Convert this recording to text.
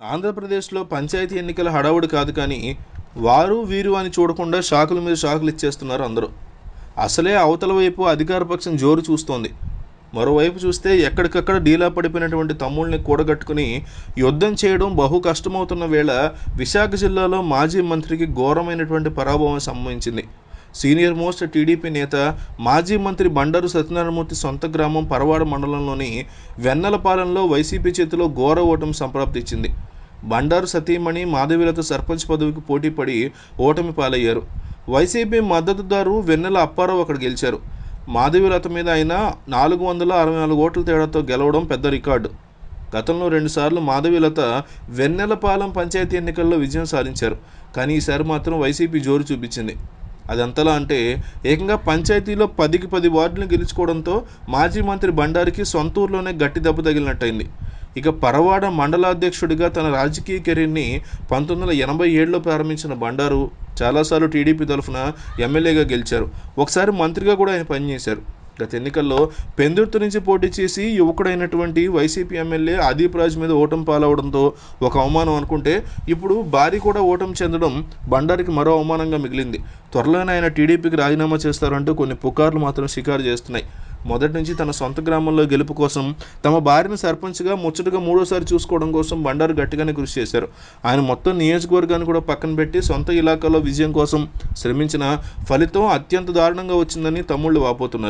ఆంధ్రప్రదేశ్లో పంచాయతీ ఎన్నికల హడావుడి కాదు కానీ వారు వీరు అని చూడకుండా షాకుల మీద షాకులు ఇచ్చేస్తున్నారు అందరూ. అసలే అవతల వైపు అధికార పక్షం జోరు చూస్తోంది. మరోవైపు చూస్తే ఎక్కడికక్కడ డీలా పడిపోయినటువంటి తమ్ముళ్ళని కూడగట్టుకుని యుద్ధం చేయడం బహు కష్టమవుతున్న వేళ విశాఖ జిల్లాలో మాజీ మంత్రికి ఘోరమైనటువంటి పరాభవం సంభవించింది. సీనియర్ మోస్ట్ టీడీపీ నేత మాజీ మంత్రి బండారు సత్యనారాయణమూర్తి సొంత గ్రామం పరవాడ మండలంలోని వెన్నెలపాలెంలో వైసీపీ చేతిలో ఘోర ఓటమి సంప్రాప్తిచ్చింది. బండారు సతీమణి మాధవిలత సర్పంచ్ పదవికి పోటీపడి ఓటమి పాలయ్యారు. వైసీపీ మద్దతుదారు వెన్నెల అప్పారావు అక్కడ గెలిచారు. మాధవిలత మీద ఆయన నాలుగు వందల అరవై నాలుగు ఓట్ల తేడాతో గెలవడం పెద్ద రికార్డు. గతంలో రెండుసార్లు మాధవిలత వెన్నెలపాలెం పంచాయతీ ఎన్నికల్లో విజయం సాధించారు. కానీ ఈసారి మాత్రం వైసీపీ జోరు చూపించింది. అదంతలా అంటే ఏకంగా పంచాయతీలో పదికి పది వార్డులను గెలుచుకోవడంతో మాజీ మంత్రి బండారికి సొంత ఊర్లోనే గట్టి దెబ్బ తగిలినట్టయింది. ఇక పరవాడ మండలాధ్యక్షుడిగా తన రాజకీయ కెరీర్ని పంతొమ్మిది వందల ఎనభై ఏడులో ప్రారంభించిన బండారు చాలాసార్లు టీడీపీ తరఫున ఎమ్మెల్యేగా గెలిచారు. ఒకసారి మంత్రిగా కూడా ఆయన పనిచేశారు. గత ఎన్నికల్లో పెందుర్తి నుంచి పోటీ చేసి యువకుడైనటువంటి వైసీపీ ఎమ్మెల్యే ఆదీప్ రాజ్ మీద ఓటమి పాలవడంతో ఒక అవమానం అనుకుంటే ఇప్పుడు భారీ కూడా ఓటమి చెందడం బండారికి మరో అవమానంగా మిగిలింది. త్వరలోనే ఆయన టీడీపీకి రాజీనామా చేస్తారంటూ కొన్ని పుకార్లు మాత్రం షికారు చేస్తున్నాయి. మొదటి నుంచి తన సొంత గ్రామంలో గెలుపు కోసం తమ భార్యను సర్పంచ్గా ముచ్చటగా మూడోసారి చూసుకోవడం కోసం బండారు గట్టిగానే కృషి చేశారు. ఆయన మొత్తం నియోజకవర్గాన్ని కూడా పక్కన పెట్టి సొంత ఇలాకాలో విజయం కోసం శ్రమించిన ఫలితం అత్యంత దారుణంగా వచ్చిందని తమ్ముళ్ళు వాపోతున్నారు.